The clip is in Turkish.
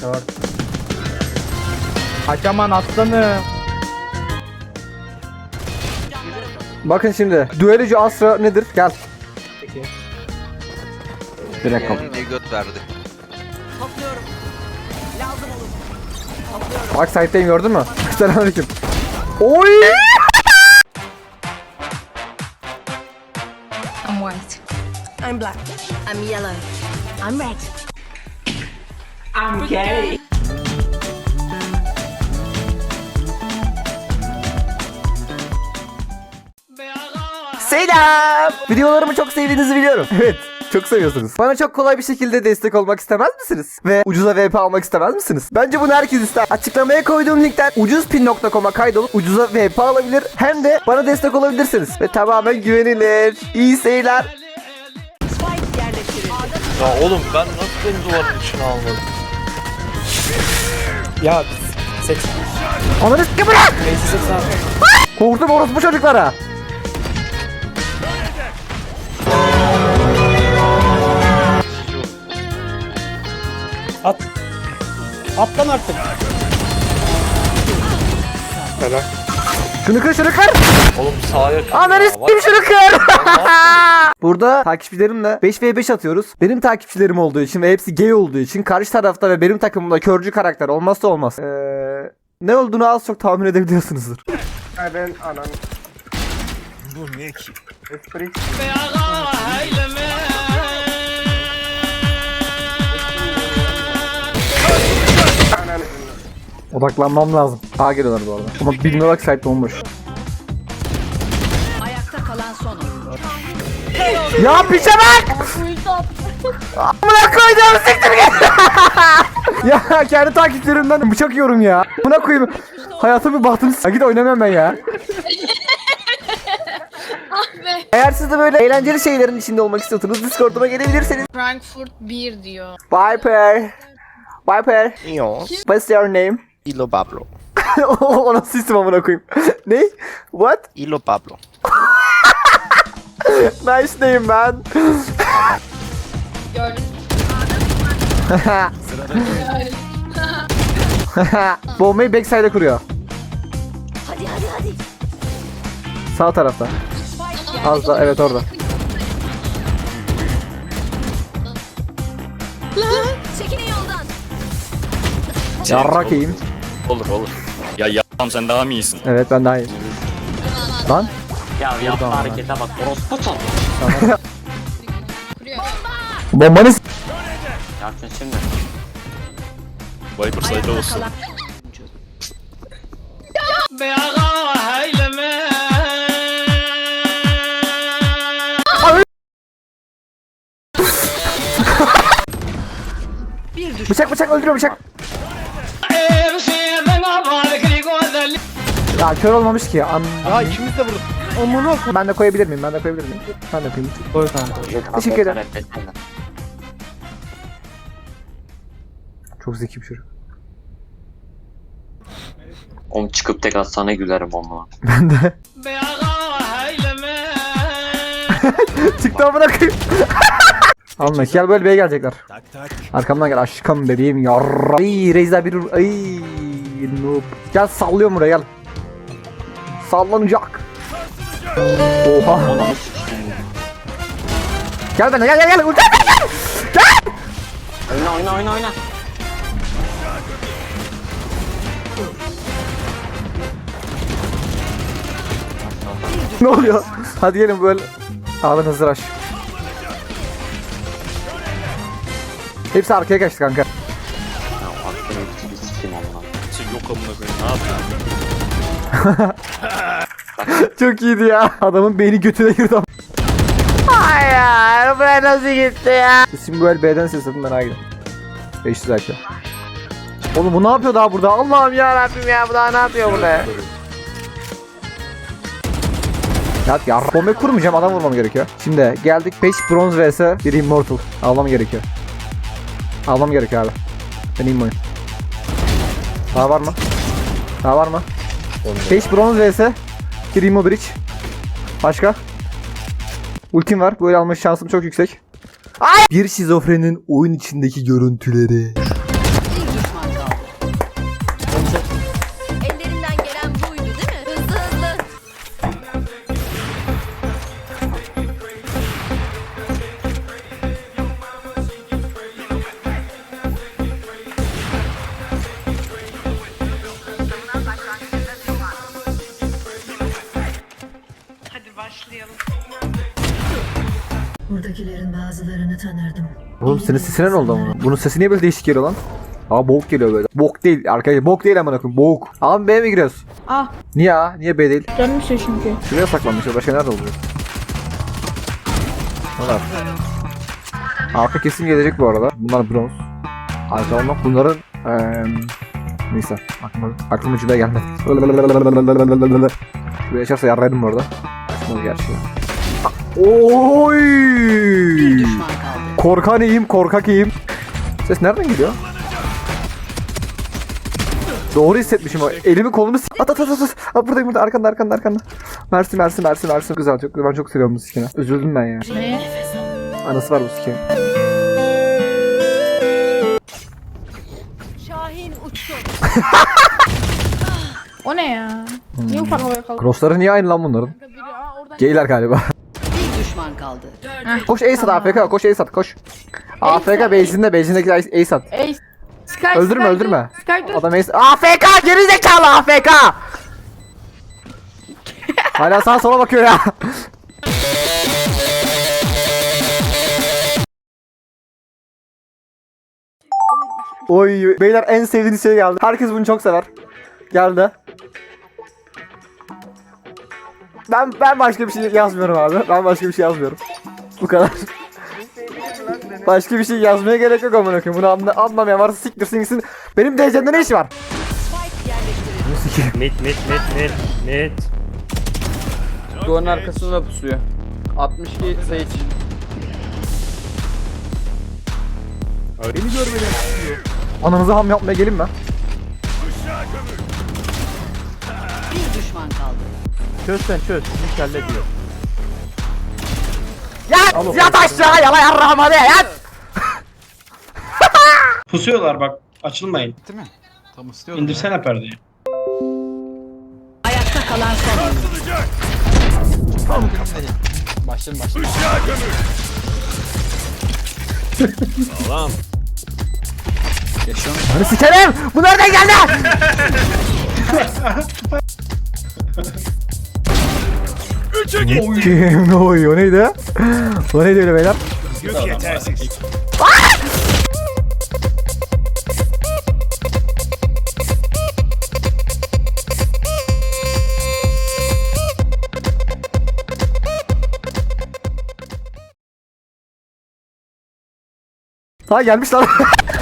Short. Kaçaman aslanım. Bakın şimdi. Düellocu Astra nedir? Gel. Peki. Direkt kal. Diye göt verdi. Bak site'deyim gördün mü? Selamünaleyküm. Oy! I'm white. I'm black. I'm yellow. I'm red. Selam. Videolarımı çok sevdiğinizi biliyorum. Evet. Çok seviyorsunuz. Bana çok kolay bir şekilde destek olmak istemez misiniz? Ve ucuza VP almak istemez misiniz? Bence bunu herkes ister. Açıklamaya koyduğum linkten ucuzpin.com'a kaydolup ucuza VP alabilir. Hem de bana destek olabilirsiniz. Ve tamamen güvenilir. İyi seyirler. Ya oğlum ben nasıl beni duvarın içine almadım? Ya 80. Ananı s**ke bırak. Neyse 80. Korktum orospu çocuklara. At. Atlan artık. Helal. Şunu kır şunu kır. Oğlum sahaya kal Ananı bak. şunu kır. Burada takipçilerimle 5v5 atıyoruz. Benim takipçilerim olduğu için ve hepsi gay olduğu için karşı tarafta ve benim takımımda körcü karakter olmazsa olmaz. Ee, ne olduğunu az çok tahmin edebiliyorsunuzdur. Ben anam. Bu ne ki? Esprit. Odaklanmam lazım. A geliyorlar bu arada. Ama bilmiyorlar ki site bomboş. Ayakta kalan son oyuncu. Ya piçe bak! Amına koyacağım siktir git! ya kendi takipçilerimden bıçak yiyorum ya. Amına koyayım. Hayatımı bahtım s- Git oynamam ben ya. Eğer siz de böyle eğlenceli şeylerin içinde olmak istiyorsanız Discord'uma gelebilirsiniz. Frankfurt 1 diyor. Viper. Viper. Yo. What's your name? Ilo Pablo. o nasıl isim amına koyayım? ne? What? Ilo Pablo. Nice name man. Gördün Bombayı backside'e kuruyor. Hadi hadi hadi. Sağ tarafta. Az da evet orada. Çekilin yoldan. Yarrak yiyeyim. Olur olur. Ya yapam sen daha mı iyisin? Evet ben daha iyiyim. Lan. Ya yapma harekete bak. Orospu çal. Bombanı s- Yapsın şimdi. Viper site'de olsun. Bıçak bıçak öldürüyor bıçak. Ya kör olmamış ki. An Ya ikimiz de vurduk. Amına koy- Ben de koyabilir miyim? Ben de koyabilir miyim? Ben de koyayım. Koy kanka. Teşekkür ederim. Çok zeki bir çocuk. Oğlum çıkıp tek atsana gülerim onu. Ben de. Çıktı amına koyayım. Alma gel böyle beye gelecekler. Arkamdan gel aşkım bebeğim yarra. Ay Reyza bir ay noob. Gel sallıyorum buraya gel. Sallanacak. Oha. Gel bana gel gel gel. Gel gel. Oyna oyna oyna oyna. Ne oluyor? Hadi gelin böyle. Alın hazır aç. Hepsi arkaya kaçtı kanka. Ya aklını bir sikeyim amına. Sen yok amına koyayım. Ne yapıyorsun? Çok iyiydi ya. Adamın beyni götüne girdi. Hayır, buraya nasıl gitti ya? Simguel B'den ses atın ben gidiyorum. 500 IQ. Oğlum bu ne yapıyor daha burada? Allah'ım ya Rabbim ya bu daha ne yapıyor burada ya? Ya ya bomba kurmayacağım adam vurmam gerekiyor. Şimdi geldik 5 bronz vs 1 immortal. Almam gerekiyor. Almam gerekiyor abi. Ben immoyum. Daha var mı? Daha var mı? 5 bronz vs 1 immo bridge. Başka? Ultim var. Böyle alma şansım çok yüksek. Ay! Bir şizofrenin oyun içindeki görüntüleri. Buradakilerin bazılarını tanırdım. Oğlum senin sesine ne oldu ama? Bunun sesi niye böyle değişik geliyor lan? Aa boğuk geliyor böyle. Bok değil arkadaşlar. Bok değil amına koyayım. Boğuk. Abi B'ye mi giriyoruz? A. Niye A? Niye B değil? Canım istiyor çünkü. Şuraya saklanmış. Başka nerede olacak? Bunlar. Arka kesim gelecek bu arada. Bunlar bronz. Arka olmak bunların eee neyse aklıma, aklıma cümle gelmedi. Şuraya açarsa yarraydım bu arada. Açmadı gerçi ya. Oy! Kaldı. Korkan iyiyim, korkak iyiyim. Ses nereden geliyor? Doğru hissetmişim o. Elimi kolumu s- at at at at. at. buradayım burada arkanda arkanda arkanda. Mersi mersi mersi mersi. Güzel çok güzel. Ben çok seviyorum bu skini. Üzüldüm ben ya. Ne? Anası var bu skin. O ne ya? Niye ufak havaya kalktı? Crossları niye aynı lan bunların? Biri, aa, oradan Geyler galiba. Koş ace at AFK koş ace at koş. AFK base'inde base'indeki ace at. Ey, Sky, Öldürme, Sky, öldürme. Sky. Adam ace AFK geri zekalı AFK. Hala sağa sola bakıyor ya. Oy beyler en sevdiğiniz şey geldi. Herkes bunu çok sever. Geldi. Ben ben başka bir şey yazmıyorum abi. Ben başka bir şey yazmıyorum. Bu kadar. Başka bir şey yazmaya gerek yok amına koyayım. Bunu anla, anlamayan varsa siktirsin gitsin. Benim DC'mde ne işi var? Mit mit mit mit mit. Duvarın arkasında pusuyor. 62 Sage. Ananızı ham yapmaya gelin mi? Bir düşman kaldı. Çöz sen çöz. Bir kelle diyor. Yat! Yat aşağı yala yarrağım hadi yat! Pusuyorlar bak. Açılmayın. Değil mi? Tam istiyorum. İndirsene perdeyi. Ayakta kalan son oyuncu. Başlayın başlayın. Yaşıyorum. Hadi sikerim! Bu nereden geldi? Kim ne oluyor? O neydi? O neydi öyle beyler? Ha gelmiş lan.